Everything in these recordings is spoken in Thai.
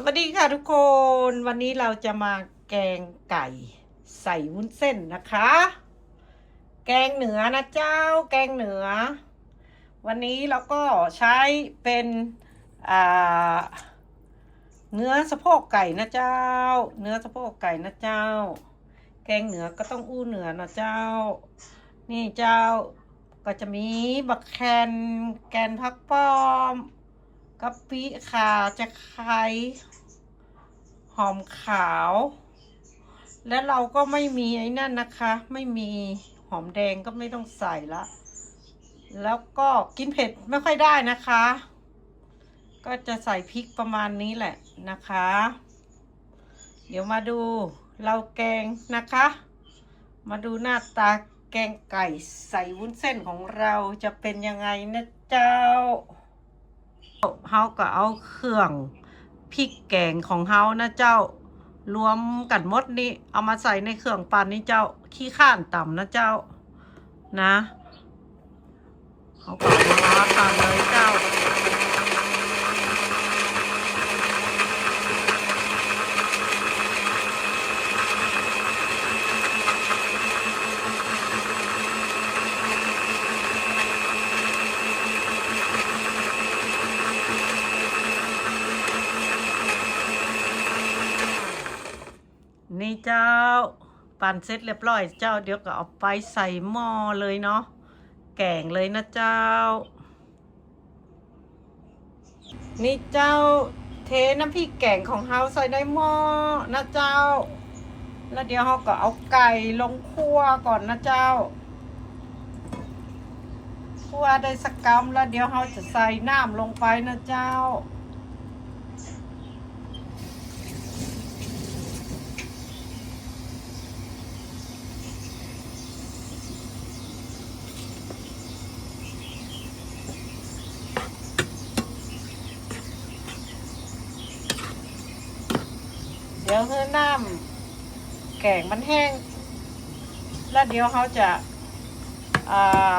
สวัสดีค่ะทุกคนวันนี้เราจะมาแกงไก่ใส่วุ้นเส้นนะคะ แกงเหนือนะเจ้า แกงเหนือ วันนี้เราก็ใช้เป็นเนื้อสะโพกไก่นะเจ้า เนื้อสะโพกไก่นะเจ้า แกงเหนือก็ต้องอู้เหนือนะเจ้า นี่เจ้าก็จะมีบักแคนแกนพักป้อม กะปิข่าจะไคร้หอมขาว และเราก็ไม่มีไอ้นั่นนะคะ ไม่มีหอมแดงก็ไม่ต้องใส่ละ แล้วก็กินเผ็ดไม่ค่อยได้นะคะ ก็จะใส่พริกประมาณนี้แหละนะคะ เดี๋ยวมาดูเราแกงนะคะ มาดูหน้าตาแกงไก่ใส่วุ้นเส้นของเราจะเป็นยังไงนะเจ้า เฮาก็เอาเครื่องพริกแกงของเฮานะเจ้ารวมกันมดนี่เอามาใส่ในเครื่องปั่นนี่เจ้าขี้ข้านต่ำนะเจ้านะเขาก็มามากันเลยเจ้า นี่ เจ้า ปั่นเสร็จเรียบร้อยเจ้า เดี๋ยวก็เอาไปใส่หม้อเลยเนาะ แกงเลยนะเจ้า นี่เจ้าเทน้ำพริกแกงของเฮาใส่ในหม้อนะเจ้า แล้วเดี๋ยวเฮาก็เอาไก่ลงคั่วก่อนนะเจ้าคั่วได้สักกำแล้วเดี๋ยวเฮาจะใส่น้ำลงไปนะเจ้า เดี๋ยวเฮือ น้ำแกงมันแห้ง แล้วเดี๋ยวเขาจะา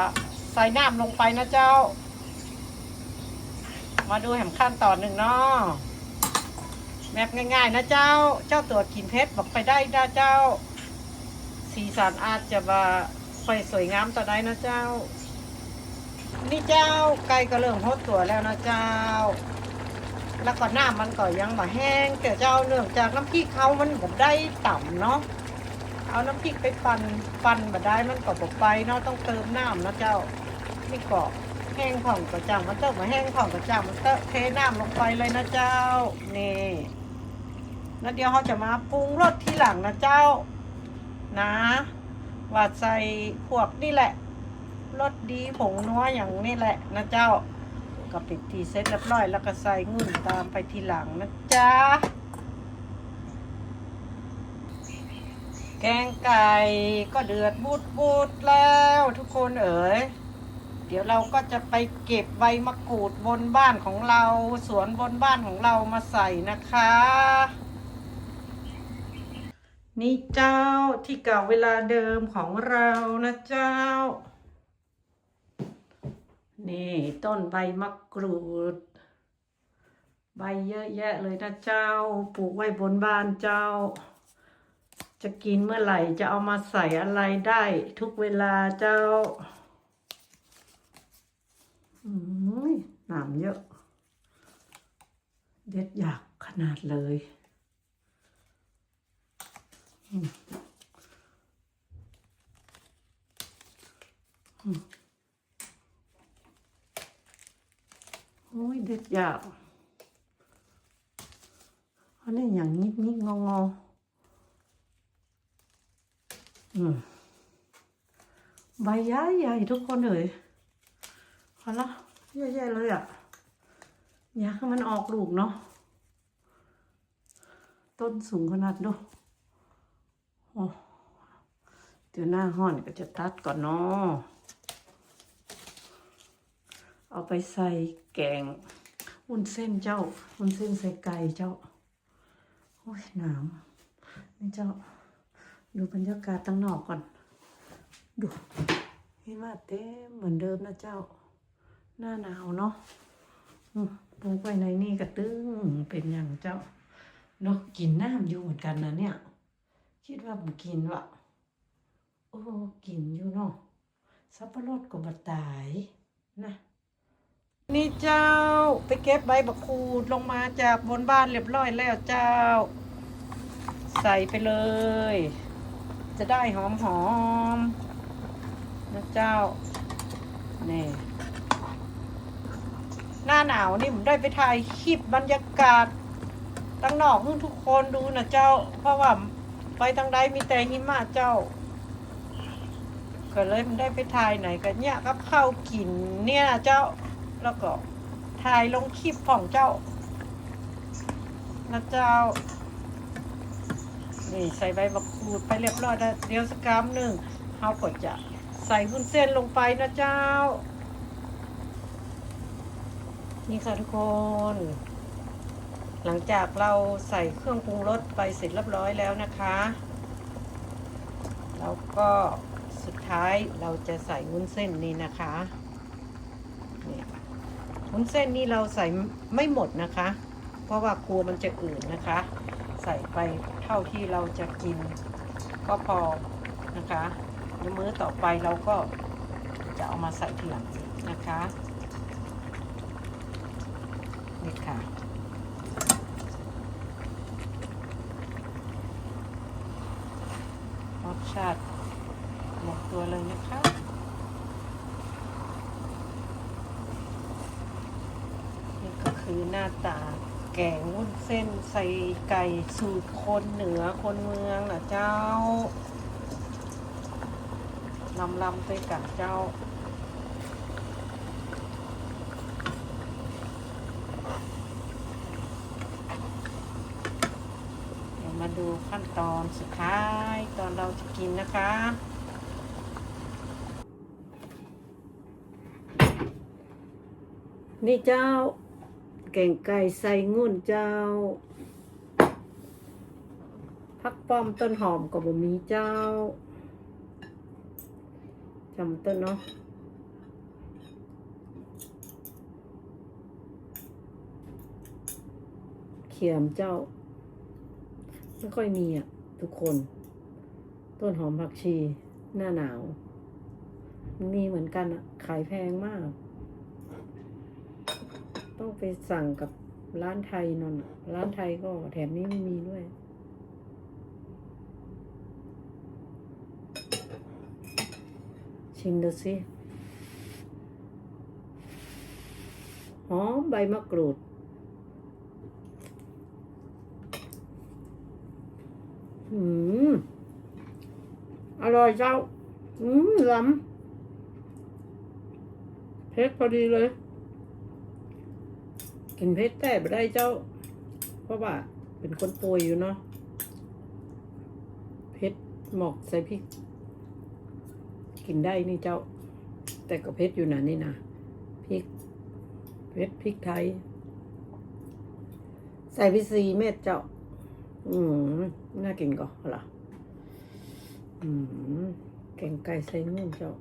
ใส่น้ำลงไปนะเจ้า มาดูแหมขั้นตอนหนึ่งเนาะแบบง่ายๆนะเจ้า เจ้าตัวกินเพชรบอกไปได้นะเจ้า สีสันอาจจะว่าค่อยสวยงามต่อได้นะเจ้า นี่เจ้าไก่ก็เริ่มหดตัวแล้วนะเจ้า แล้วก็น้ำมันก็ยังมาแห้งแต่เจ้าเนื่องจากน้ำพริกเขามันแบบได้ต่ำเนาะเอาน้ำพริกไปปั่นปั่นมาได้มันก็บกไปเนาะต้องเติมน้ำนะเจ้านี่ก็แห้งผ่องกระจ่างมันเติมมาแห้งผ่องกระจ่างมันเติมเทน้ำลงไปเลยนะเจ้านี่แล้วเดี๋ยวเขาจะมาปรุงรสทีหลังนะเจ้า นะว่าใส่พวกนี่แหละรสดีผงนัวอย่างนี่แหละนะเจ้า ก็ปิดทีเสร็จเรียบร้อยแล้วก็ใส่งุ่นตามไปทีหลังนะจ๊ะ แกงไก่ก็เดือดบูดบูดแล้วทุกคนเอ๋ย เดี๋ยวเราก็จะไปเก็บใบมะกรูดบนบ้านของเรา สวนบนบ้านของเรามาใส่นะคะ นี่เจ้าที่เก่าเวลาเดิมของเรานะเจ้า นี่ต้นใบมะกรูด ใบเยอะแยะเลยนะเจ้า ปลูกไว้บนบ้านเจ้า จะกินเมื่อไหร่จะเอามาใส่อะไรได้ทุกเวลาเจ้าอืมหนามเยอะ เด็ดอยากขนาดเลยอืมอืม โอ้ยเด็ดยากอันนี้อย่างนิดนิดงองอืมใบใหญ่ใหญ่ทุกคนเลยเอาละใหญ่ๆเลยอะ อยากให้มันออกลูกเนาะ ต้นสูงขนาดดูโอ้เดี๋ยวหน้าห้อนก็จะตัดก่อนเนาะ เอาไปใส่แกงวุ้นเส้นเจ้าวุ้นเส้นใส่ไก่เจ้าโอ้ยหนาวนี่เจ้า ดูบรรยากาศตั้งนอกก่อน ดูห็นว่าเต็มเหมือนเดิมนะเจ้า หน้าหนาวเนาะปลูกไว้ในนี่กระตึ้งเป็นอย่างเจ้าเนาะกินน้ำอยู่เหมือนกันนะเนี่ย คิดว่าผมกินวะโอ้กินอยู่เนาะสับปะรดก็บะตายนะ เจ้า ไปเก็บใบบักคูดลงมาจากบนบ้านเรียบร้อยแล้วเจ้า ใส่ไปเลย จะได้หอมหอมนะเจ้านี่หน้าหนาวนี่ผมได้ไปถ่ายคลิปบรรยากาศตั้งนอกให้ทุกคนดูนะเจ้า เพราะว่าไปทางใดมีแต่หิมะเจ้าก็เลยมันได้ไปถ่ายไหนกันเนี่ยกับข้าวกินเนี่ยเจ้า แล้วก็ถ่ายลงคลิปของเจ้านะเจ้า นี่ใส่ใบมะกรูดไปเรียบร้อยแล้วเดี๋ยวสักกรัมหนึ่งเราก็จะใส่วุ้นเส้นลงไปนะเจ้า นี่ค่ะทุกคน หลังจากเราใส่เครื่องปรุงรสไปเสร็จเรียบร้อยแล้วนะคะ แล้วก็สุดท้ายเราจะใส่วุ้นเส้นนี่นะคะเนี่ย วุ้นเส้นนี่เราใส่ไม่หมดนะคะ เพราะว่ากลัวมันจะอืดนะคะ ใส่ไปเท่าที่เราจะกิน ก็พอนะคะเดี๋ยวมื้อต่อไปเราก็จะเอามาใส่ทีหลังนะคะนี่ค่ะรสชาติหมดตัวเลยนะคะ นี่ก็ คือหน้าตา แกงวุ้นเส้นใส่ไก่สูตรคนเหนือคนเมืองนะเจ้าลำลำไปกับเจ้าเดี๋ยวมาดูขั้นตอนสุดท้ายตอนเราจะกินนะคะ นี่เจ้า แกงไก่ใส่งุ่นเจ้าพักป้อมต้นหอมกับบมีเจ้าจำต้นเนาะเขียมเจ้า ไม่ค่อยมีอะ ทุกคน ต้นหอมผักชีหน้าหนาว มีเหมือนกันอะ ขายแพงมาก ต้องไปสั่งกับร้านไทยนนท์อะร้านไทยก็แถมนี้ไม่มีด้วย ชิมดูสิหอมใบมะกรูดอืม อร่อยเจ้า อืมล้ำเผ็ดพอดีเลย กินเผ็ดแต่ไม่ได้เจ้า เพราะว่าเป็นคนป่วยอยู่เนาะเผ็ดหมอกใส่พริก กินได้นี่เจ้า แต่ก็เผ็ดอยู่นะนี่นะพริกเผ็ดพริกไทย ใส่ไปสี่เม็ดเจ้า อืมน่ากินก่อเหรออืมแกงไก่ใส่นุ่นเจ้า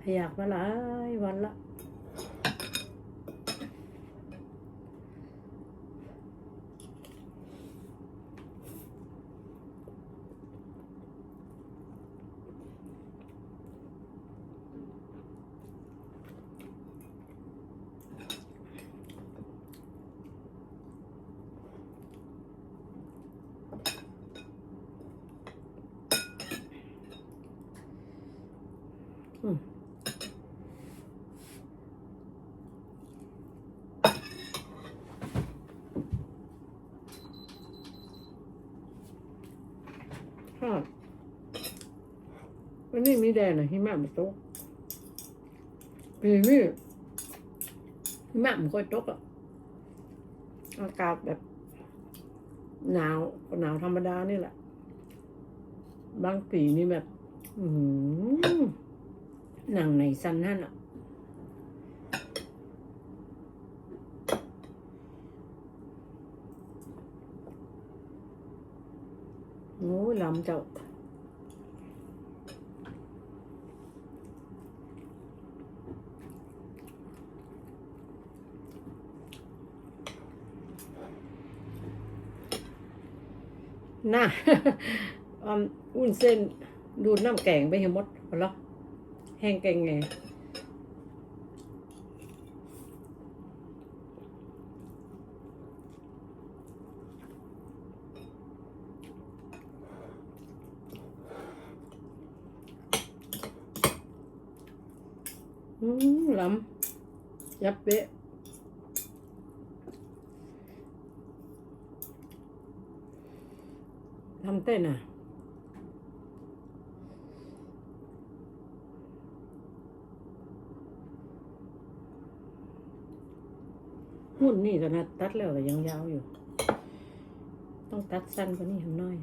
ขยากมาหลายวันละ อืมฮะวันนี้มีแดดนะหิมะมันตกปีนี้หิมะมันค่อยตกอะอากาศแบบ หนาวหนาวธรรมดานี่แหละ บางปีนี่แบบ อืม หนังในสั้นนั่นอะโอ้ยลำเจ้าน่าอุ่นเส้นดูดน้ำแกงไปให้หมดห้งแกงไงอืมล้ำ ยับเป๊ะทำเต้น หุ่นนี่ก็นะตัดแล้วก็ยังยาวอยู่ ต้องตัดสั้นกว่านี้ทำน้อย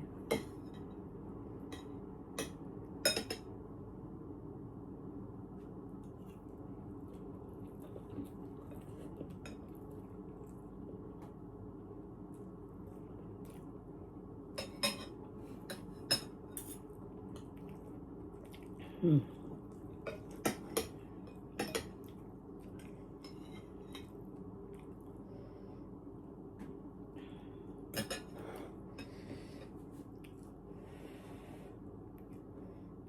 อืม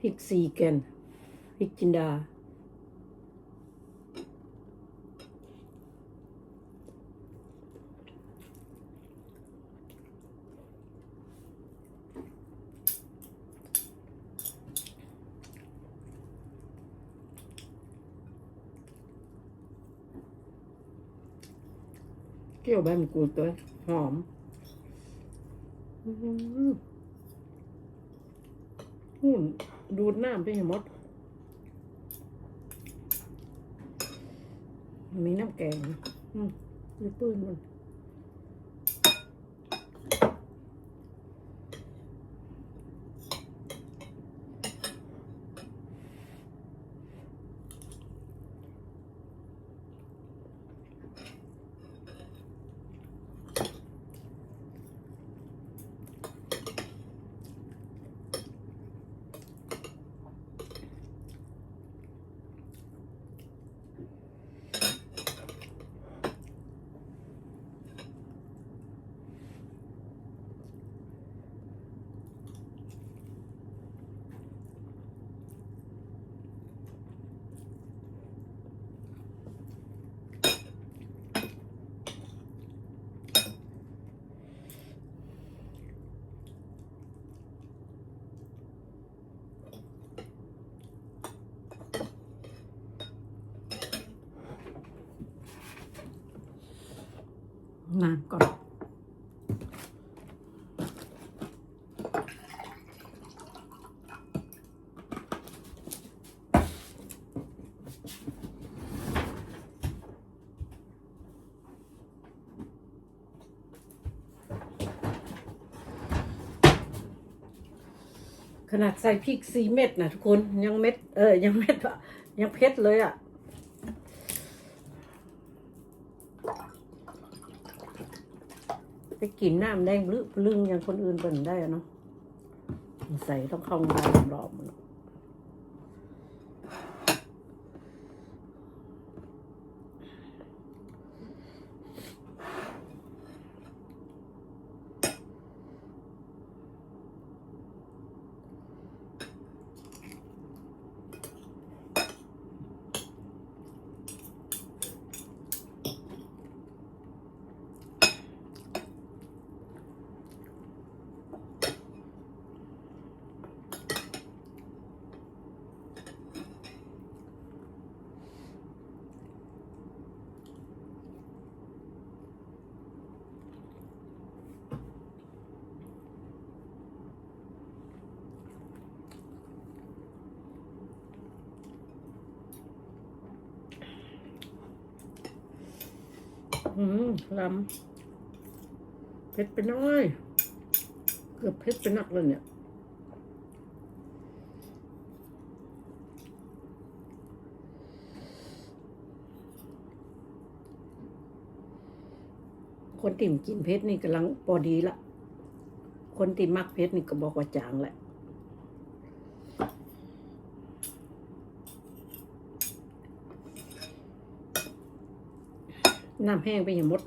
ริกสีแกนพริกจินดา เกี่ยวใบมะกรูดตัวหอมอื้อหือหุ่น ดูดน้ำไปให้หมด มีน้ำแกงอืมมีปืนมัน น้ำก่อนขนาดใส่พริกสี่เม็ดนะทุกคนยังเม็ดเออยังเม็ดอะยังเผ็ดเลยอะ กินน้ำแดงลึลึงอย่างคนอื่นเป็นได้เนาะใส่ต้องเข้ามาหลอมมัน อืมลำเผ็ดไปหน้อยเกือบเผ็ดไปหนักเลยเนี่ยคนติ่มกินเพชรนี่กำลังพอดีละ คนติ่มมักเพชรนี่ก็บอกว่าจางแหละ น้ำแห้งไปอย่างหมด